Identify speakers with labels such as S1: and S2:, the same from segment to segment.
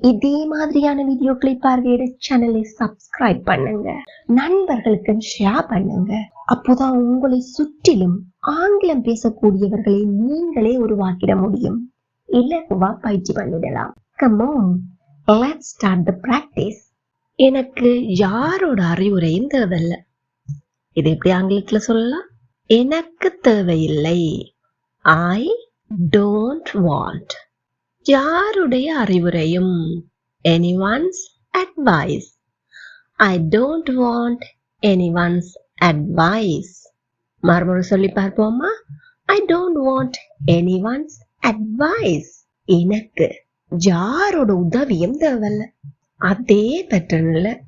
S1: இதே மாதிரியான வீடியோக்களை பார்வையிட சேனலை சப்ஸ்கிரைப் பண்ணுங்க. நண்பர்களுக்கு ஷேர் பண்ணுங்க. அப்போதான் உங்களை சுற்றிலும் ஆங்கிலம் பேசக்கூடியவர்களை நீங்களே உருவாக்கிட முடியும். இலகுவா பயிற்சி பண்ணிடலாம். Come on let's start the practice எனக்கு யாரோட அறிவுரையும் தேவையில்லை? இது எப்படி ஆங்கிலத்துல சொல்லலாம்? எனக்கு தேவையில்லை. ஐ டோன்ட் வாண்ட் யாருடைய அறிவுரையும் anyone's advice I don't want anyone's advice மறுபடியும் சொல்லி பார்ப்போமா? I don't want anyone's advice எனக்கு யாரோட உதவியும் தேவையில்ல. அதே பேட்டர்ன்ல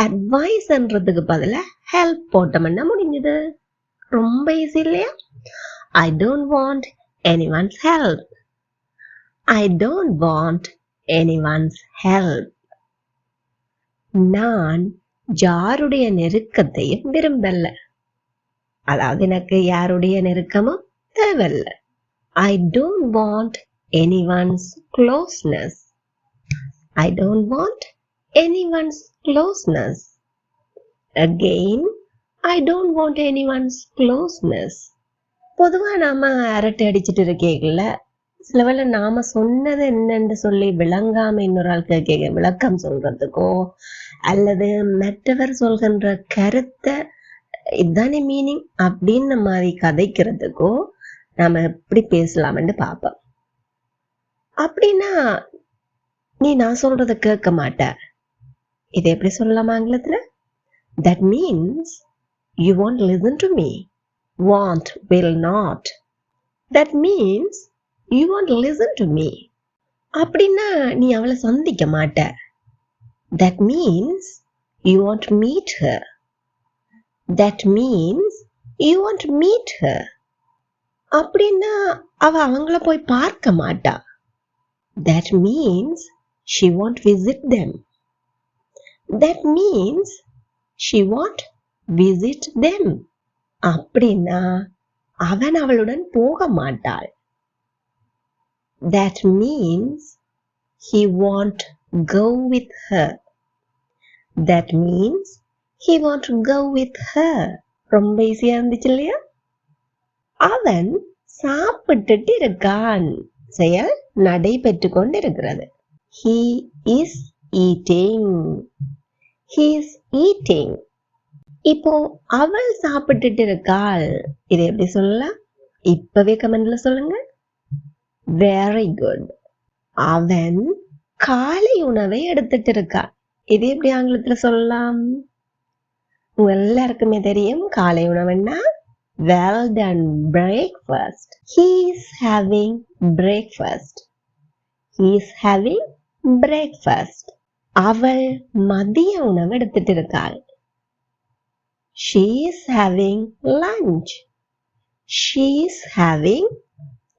S1: அட்வைஸ்ன்றதுக்கு பதிலாக ஹெல்ப் போட்டோம்னா முடிஞ்சது? ரொம்ப ஈஸி இல்லையா? I don't want anyone's help I don't want anyone's help நான் யாருடைய நெருக்கத்தையும் விரும்பல. அதாவது எனக்கு யாருடைய நெருக்கமும் தேவையில்ல. I don't want anyone's closeness I don't want anyone's closeness Again, don't don't anyone's closeness பொதுவாக நாம அரட்டை அடிச்சிட்டு இருக்கேங்கல்ல சில வேளை நாம சொன்னது என்னன்னு சொல்லி விளங்காம இன்னொரு ஆள் கேட்க விளக்கம் சொல்றதுக்கோ அல்லது மற்றவர் சொல்கின்ற கருத்தை இதுதானே மீனிங் அப்படின்னு மாதிரி கதைக்கிறதுக்கோ நாம எப்படி பேசலாம்னு பார்ப்போம். அப்படின்னா நீ நான் சொல்றத கேட்க மாட்ட இதை எப்படி சொல்லலாம் ஆங்கிலத்துல? That means you won't listen to me won't will not that means you won't listen to me அப்படின்னா நீ அவளை சந்திக்க மாட்ட. That means you won't meet her that means you won't meet her அப்படின்னா அவ அவங்கள போய் பார்க்க மாட்டா. That means she won't visit them that means she won't visit them அப்படின்னா அவன் அவளுடன் போக மாட்டாள். That means he won't go with her. That means he won't go with her. ரொம்ப ஈஸியா இருந்துச்சு இல்லையா? அவன் சாப்பிட்டுட்டு இருக்கான். செயல் நடைபெற்று கொண்டிருக்கிறது. He is eating. He is eating. இப்போ அவள் சாப்பிட்டுட்டு இருக்காள். இதை எப்படி சொல்லலாம்? இப்பவே கமெண்ட்ல சொல்லுங்க. வெரி குட் அவன் காலை உணவை எடுத்துட்டு இருக்கான் இது எப்படி ஆங்கிலத்துல சொல்லலாம்? உங்க எல்லாருக்குமே தெரியும் காலை உணவுன்னா well done breakfast he is having breakfast he is having breakfast அவள் மதிய உணவு எடுத்துட்டு இருக்காள் she is having lunch she is having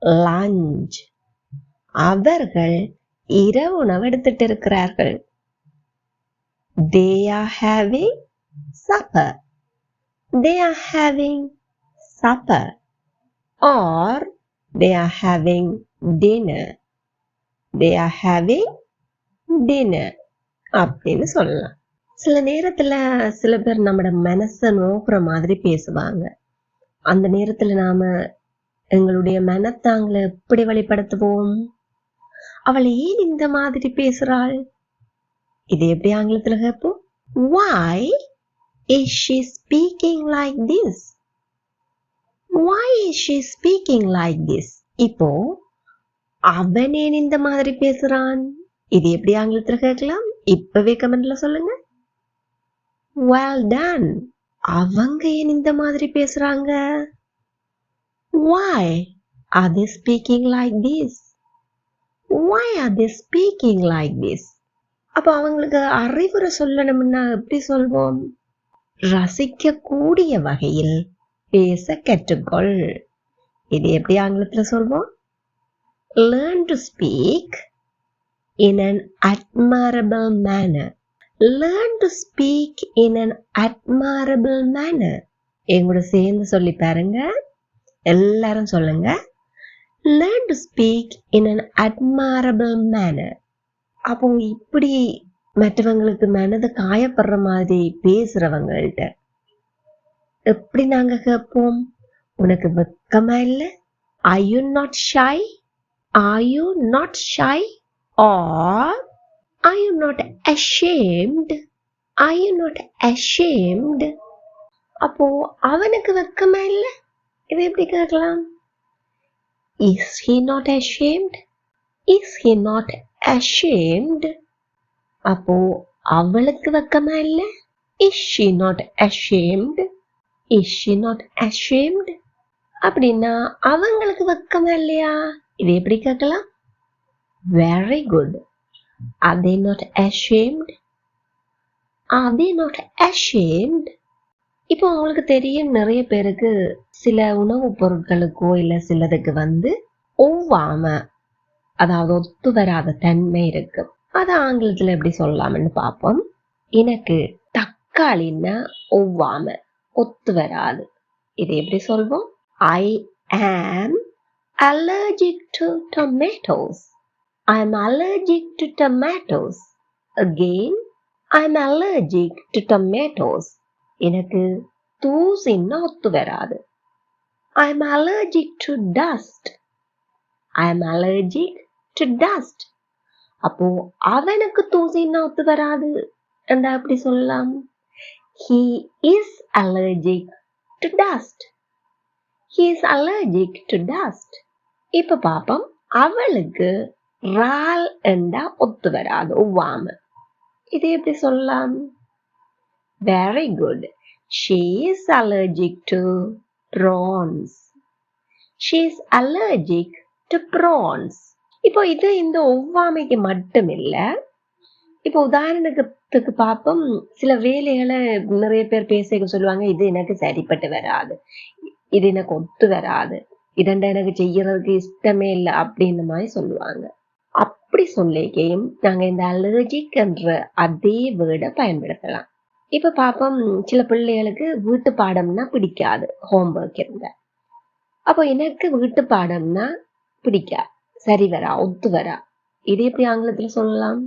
S1: lunch அவர்கள் இரவு உணவு எடுத்துட்டு இருக்கிறார்கள். They are having supper they are having supper are they are having dinner they are having dinner அப்படின்னு சொல்லலாம். சில நேரத்துல சில பேர் நம்மட மனசை நோக்குற மாதிரி பேசுவாங்க. அந்த நேரத்துல நாம எங்களுடைய மனத்தாங்களை எப்படி வெளிப்படுத்துவோம் அவள் ஏன் இந்த மாதிரி பேசுறாள்? இது எப்படி ஆங்கிலத்துல கேட்போம்? Why is she speaking like this? Why is she speaking like this? இப்போ அவன் ஏன் இந்த மாதிரி பேசுறான்? இது எப்படி ஆங்கிலத்துல கேட்கலாம்? இப்பவே கமெண்ட்ல சொல்லுங்க. Well done. அவங்க ஏன் இந்த மாதிரி பேசுறாங்க? Why are they speaking like this? Why are they speaking like this? அப்போ அவங்களுக்கு அறிவுரை சொல்லணும்னா எப்படி சொல்வோம்? ரசிக்கக்கூடிய வகையில் பேச கற்றுக்கொள். இது எப்படி ஆங்கிலத்துல சொல்வோம்? Learn to speak in an admirable manner learn to speak in an admirable manner எங்கூட சேர்ந்து சொல்லி பாருங்க. எல்லாரும் சொல்லுங்க. Learn to speak in an admirable manner அப்போ இப்படி மற்றவங்களுக்கு மனது காயப்படுற மாதிரி பேசுறவங்கள்ட்ட எப்படி நாங்க கேட்போம்? உனக்கு வெக்கமா இல்ல? I you not shy are you not shy are I you not ashamed I you not ashamed அப்போ அவனுக்கு வெக்கமா இல்லை? இது எப்படி கேட்கலாம் is he not ashamed is he not ashamed அப்போ அவளுக்கு வெக்கமா இல்ல is she not ashamed is she not ashamed அப்படின்னா அவங்களுக்கு வெக்கமா இல்லையா இது எப்படி கேட்கலாம் very good are they not ashamed are they not ashamed இப்போ அவங்களுக்கு தெரியும் நிறைய பேருக்கு சில உணவுப் பொருட்களுக்கோ இல்லை சிலதுக்கு வந்து ஒவ்வாம அதாவது ஒத்து வராத தன்மை இருக்கு. அது ஆங்கிலத்துல எப்படி சொல்லலாம்னு பார்ப்போம். எனக்கு தக்காளின்னா ஒவ்வாம ஒத்து வராது. இது எப்படி சொல்வோம்? ஐ am allergic to tomatoes. Allergic to tomatoes tomatoes. I am allergic to tomatoes எனக்கு தூசின்னா ஒத்து வராது. I am allergic to dust I am allergic to dust அப்போ அவனுக்கு தூசின்னா ஒத்து வராது என்றா அப்படி சொல்லலாம்? He is allergic to dust he is allergic to dust இப்ப பாப்போம். அவளுக்கு ரால் என்றா ஒத்து வராது ஒவ்வாம. இது எப்படி சொல்லலாம்? Very good she is allergic to prawns. She is allergic to prawns. இப்போ இது இந்த ஒவ்வாமைக்கு மட்டும் இல்லை இப்போ உதாரணத்துக்கு பார்ப்போம். சில வேலைகளை நிறைய பேர் பேச சொல்லுவாங்க இது எனக்கு சரிப்பட்டு வராது. இது எனக்கு ஒத்து வராது. இதண்ட எனக்கு செய்யறதுக்கு இஷ்டமே இல்லை அப்படின்ற மாதிரி சொல்லுவாங்க. அப்படி சொல்லிக்கையும் நாங்க இந்த அலர்ஜிக் என்ற அதே வேர்டை பயன்படுத்தலாம். இப்ப பாப்போம் சில பிள்ளைகளுக்கு வீட்டு பாடம்னா பிடிக்காது ஹோம்ஒர்க் இருந்த அப்போ எனக்கு வீட்டு பாடம்னா பிடிக்காது. சரி வரா ஒத்து வரா. இது எப்படி ஆங்கிலத்துல சொல்லலாம்?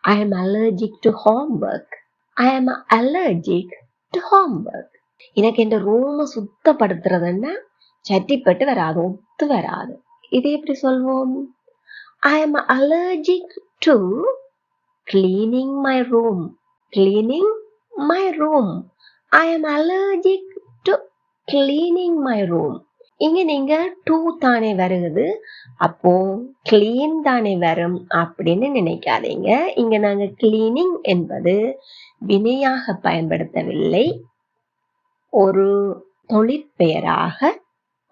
S1: ஐ am allergic to homework I am allergic to homework எனக்கு இந்த ரூமை சுத்தப்படுத்துறதுன்னா சட்டிப்பட்டு வராது ஒத்து வராது. இது எப்படி சொல்வோம்? I am allergic to cleaning my room cleaning my room I am allergic to cleaning my room இங்க நீங்க டூ தானே வருகுது அப்போ கிளீன் தானே வரும் அப்படின்னு நினைக்காதீங்க. இங்க நாங்க கிளீனிங் என்பது வினையாக பயன்படுத்தவில்லை. ஒரு தொழிற்பெயராக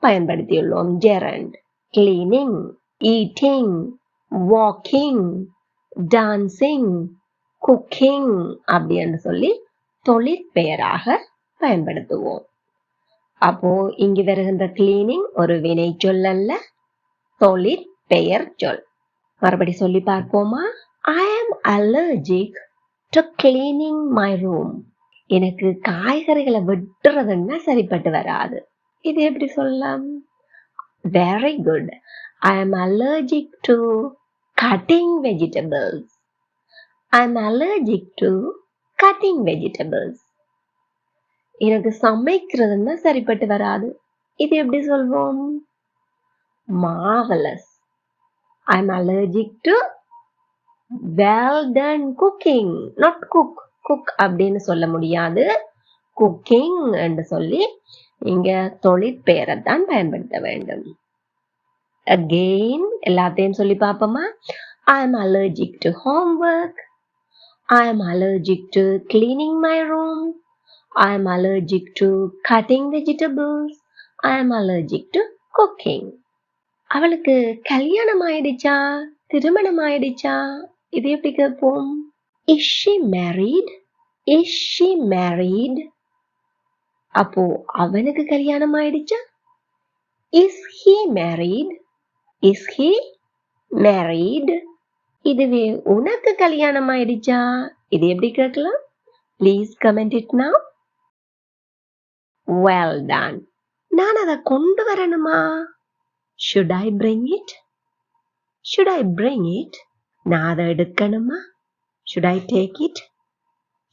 S1: பயன்படுத்தியுள்ளோம். Gerund cleaning eating walking dancing cooking அப்படின்னு சொல்லி தொழிற்பெயராக பயன்படுத்துவோம். அப்போ இங்கு வருகின்ற கிளீனிங் ஒரு வினை சொல் அல்ல தொழிற்பெயர் சொல். மறுபடி சொல்லி பார்ப்போமா? I am allergic to cleaning my room எனக்கு காய்கறிகளை வெட்டுறதுன்னா சரிப்பட்டு வராது. இது எப்படி சொல்லலாம்? Very good I am allergic to cutting vegetables I am allergic to cutting vegetables எனக்கு சமைக்கிறதுன்னா சரிப்பட்டு வராது. இது எப்படி சொல்வோம் marvellous I am allergic to well done cooking not cook cook அப்படின்னு சொல்ல முடியாது. குக்கிங் என்று சொல்லி இங்க தொழிற்பெயரை தான் பயன்படுத்த வேண்டும். அகெயின் எல்லாத்தையும் சொல்லி பார்ப்போமா? I am allergic to homework I am allergic to cleaning my room I am allergic to cutting vegetables. I am allergic to cooking. அவளுக்கு கல்யாணம் ஆயிடுச்சா திருமணம் ஆயிடுச்சா இது எப்படி கேட்போம் is she married is she married அப்போ அவனுக்கு கல்யாணம் ஆயிடுச்சா is he married is he married இதுவே உனக்கு கல்யாணம் ஆயிடுச்சா இது எப்படி கேட்கலாம்? Please comment it now well done நான் அதை கொண்டு வரணுமா? Should I bring it should I bring it நான் அதை எடுக்கணுமா? Should I take it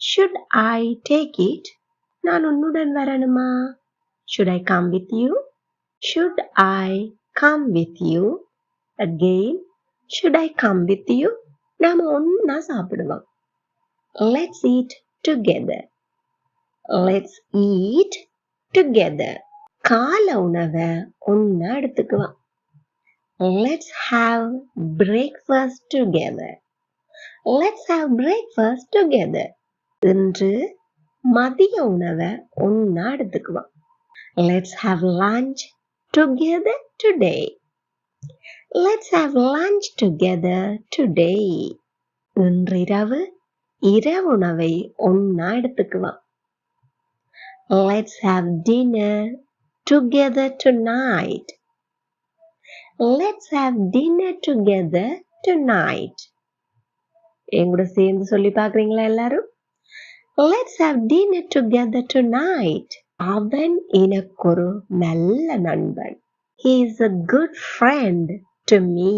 S1: should I take it நான் உன்னுடன் வரணுமா? Should I come with you should I come with you again should I come with you நாம ஒன்னா சாப்பிடுவோம். Let's eat together let's eat together கால உணவை ஒன்னா எடுத்துக்குவோம். Let's have breakfast together let's have breakfast together இன்று மதிய உணவை ஒன்னா எடுத்துக்குவோம். Let's have lunch together today let's have lunch together today இன்றிரவு இரவுணவை ஒன்னா எடுத்துக்குவோம். Let's have dinner together tonight let's have dinner together tonight என் கூட சேர்ந்து சொல்லி பார்க்குறீங்களா எல்லாரும்? Let's have dinner together tonight அவன் எனக்கு ஒரு நல்ல நண்பன். He is a good friend to me.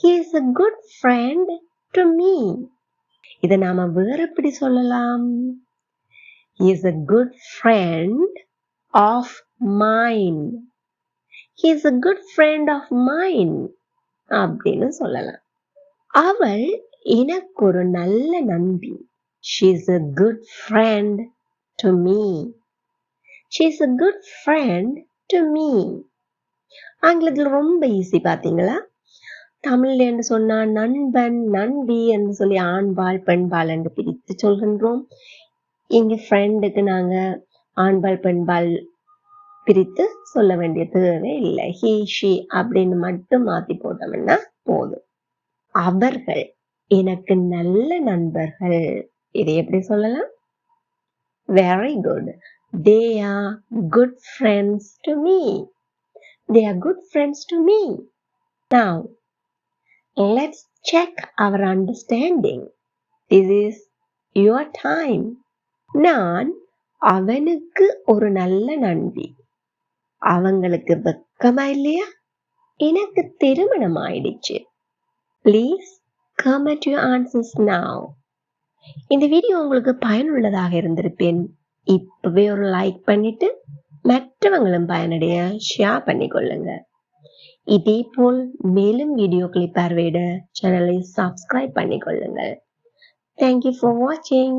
S1: He is a good friend to me. இதை நாம வேற எப்படி சொல்லலாம்? He is a good friend of mine He is a good friend of mine அப்படின்னு சொல்லலாம். அவள் எனக்கு ஒரு நல்ல நம்பி she is a good friend to me she is a good friend to me ஆங்கிலத்தில் ரொம்ப ஈஸி பார்த்தீங்களா தமிழ்ல என்று சொன்னா நண்பன் நண்பி என்று சொல்லி ஆண்பால் பெண்பால் என்று பிரித்து சொல்கின்றோம். எங்க ஃப்ரெண்டுக்கு நாங்க ஆண்பால் பெண்பால் பிரித்து சொல்ல வேண்டிய தேவை இல்லை. ஹி ஷி அப்படின்னு மட்டும் மாத்தி போட்டோம்னா போதும். அவர்கள் எனக்கு நல்ல நண்பர்கள். இதை எப்படி சொல்லலாம்? Very good they are good friends to me They are good friends to me. Now, let's check our understanding. This is your time. நான் அவனுக்கு ஒரு நல்ல நண்பி அவங்களுக்கு வெக்கமா இல்லையா எனக்கு திருமணம் ஆயிடுச்சு please comment you answers now இந்த வீடியோ உங்களுக்கு பயனுள்ளதாக இருந்திருப்பேன் இப்பவே ஒரு லைக் பண்ணிட்டு மற்றவங்களும் பயனடைய ஷேர் பண்ணிக்கொள்ளுங்க இதே போல் மேலும் வீடியோக்களை பார்வையிட சேனலை சப்ஸ்கிரைப் பண்ணிக்கொள்ளுங்கள் தேங்க்யூ ஃபார் வாட்சிங்